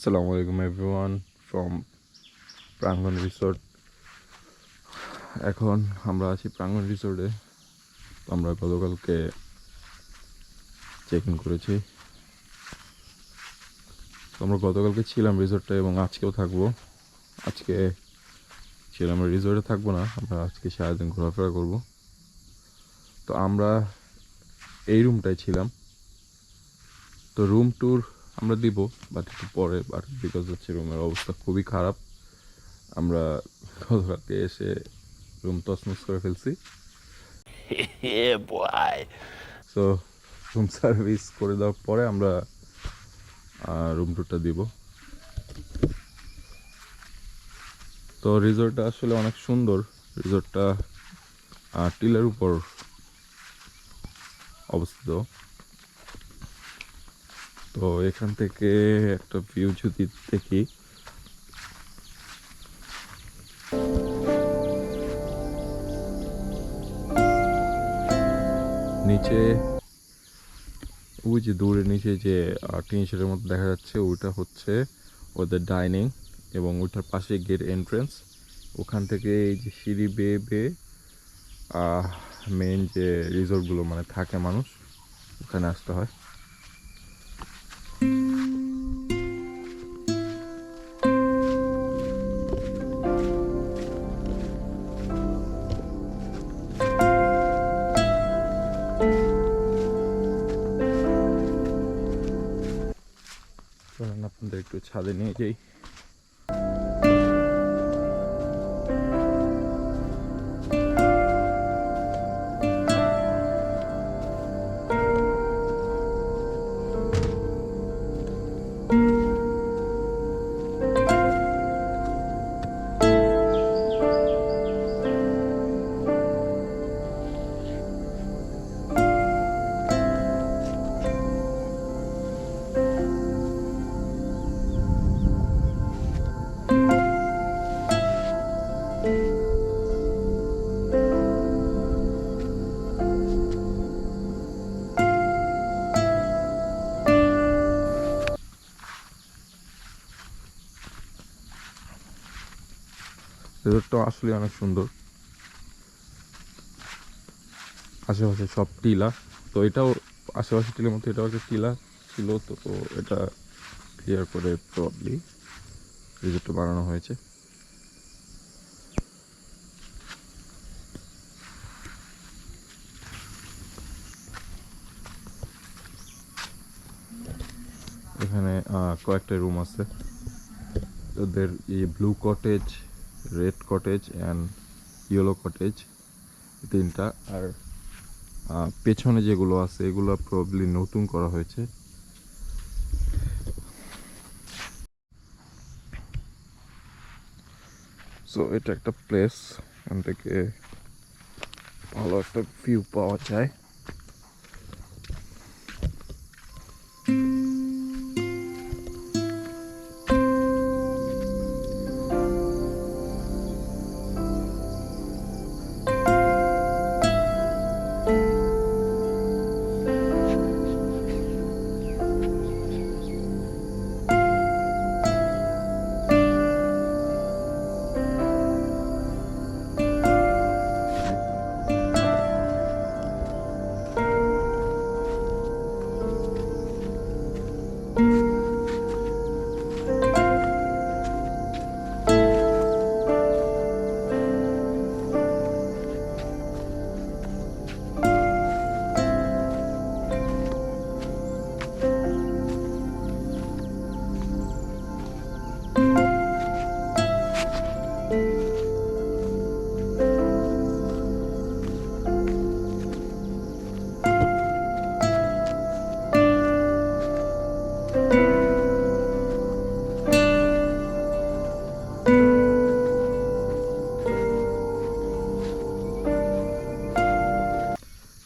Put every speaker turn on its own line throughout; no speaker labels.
আসসালামু আলাইকুম everyone from প্রাঙ্গন রিসোর্ট এখন আমরা আছি প্রাঙ্গন রিসোর্টে আমরা গতকালকে চেক ইন করেছি আমরা গতকালকে ছিলাম রিসোর্টে এবং আজকেও থাকব। আজকে ছিলাম রিসোর্টে থাকব না। আমরা আজকে সারাদিন ঘোরাফেরা করব। তো আমরা এই রুমটায় ছিলাম। তো রুম ট্যুর আমরা দিব বাট একটু পরে বাট বিকজ হচ্ছে রুমের অবস্থা খুবই খারাপ আমরা গতকালকে এসে রুম তছনছ করে ফেলছি. সো রুম সার্ভিস করে দেওয়ার পরে আমরা রুম টুরটা দিব। তো রিসোর্টটা আসলে অনেক সুন্দর। রিসোর্টটা টিলের উপর অবস্থিত। তো এখান থেকে একটা ভিউ যদি দেখি। নিচে, ওই যে দূরে নিচে যে টিন শেডের মতো দেখা যাচ্ছে, ওইটা হচ্ছে ওদের ডাইনিং এবং ওইটার পাশে গেট এন্ট্রেন্স ওখান থেকে এই যে সিঁড়ি বেয়ে বেয়ে মেন যে রিসোর্টগুলো মানে থাকে মানুষ, ওখানে আসতে হয়। একটু ছাদে নিয়ে যাই। রিসোর্টটা আসলে অনেক সুন্দর। আশেপাশে সব টিলা। তো এটাও আশেপাশে টিলার মধ্যে এটাও একটা টিলা ছিল, তো এটা ক্লিয়ার করে প্রবলি রিসোর্টটা বানানো হয়েছে। এখানে কয়েকটা রুম আছে। ওদের এই blue cottage red cottage and yellow cottage তিনটা। আর পেছনে যেগুলো আছে, এগুলো প্রবলি নতুন করা হয়েছে। সো এটা একটা প্লেস এখান থেকে ভালো একটা ভিউ পাওয়া যায়।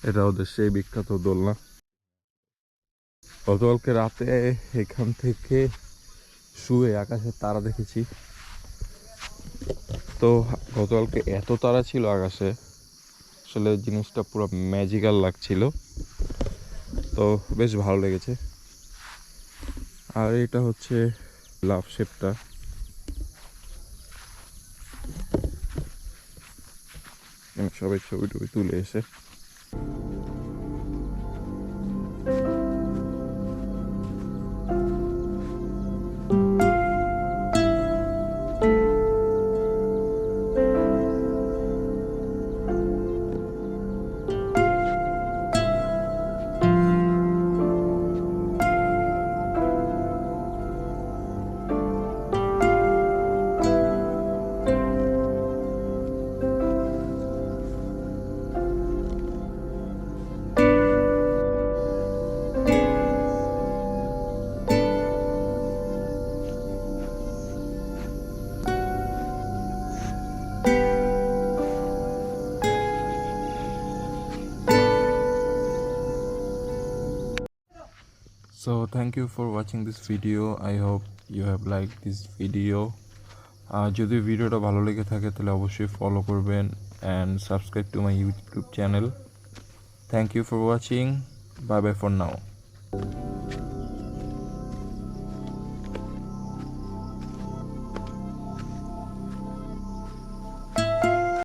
এটা ওদের সেই বিখ্যাত দোলনা। গতকালকে রাতে এখান থেকে শুয়ে আকাশে তারা দেখেছি। তো গতকালকে এত তারা ছিল আকাশে, আসলে জিনিসটা পুরো ম্যাজিক্যাল লাগছিল। তো বেশ ভালো লেগেছে। আর এটা হচ্ছে লাভ শেপটা। সবাই ছবি টবি তুলে এসে So, thank you for watching this video. I hope you have liked this video. যদি ভিডিওটা ভালো লেগে থাকে, তাহলে অবশ্যই ফলো করবেন and subscribe to my YouTube channel thank you for watching bye bye for now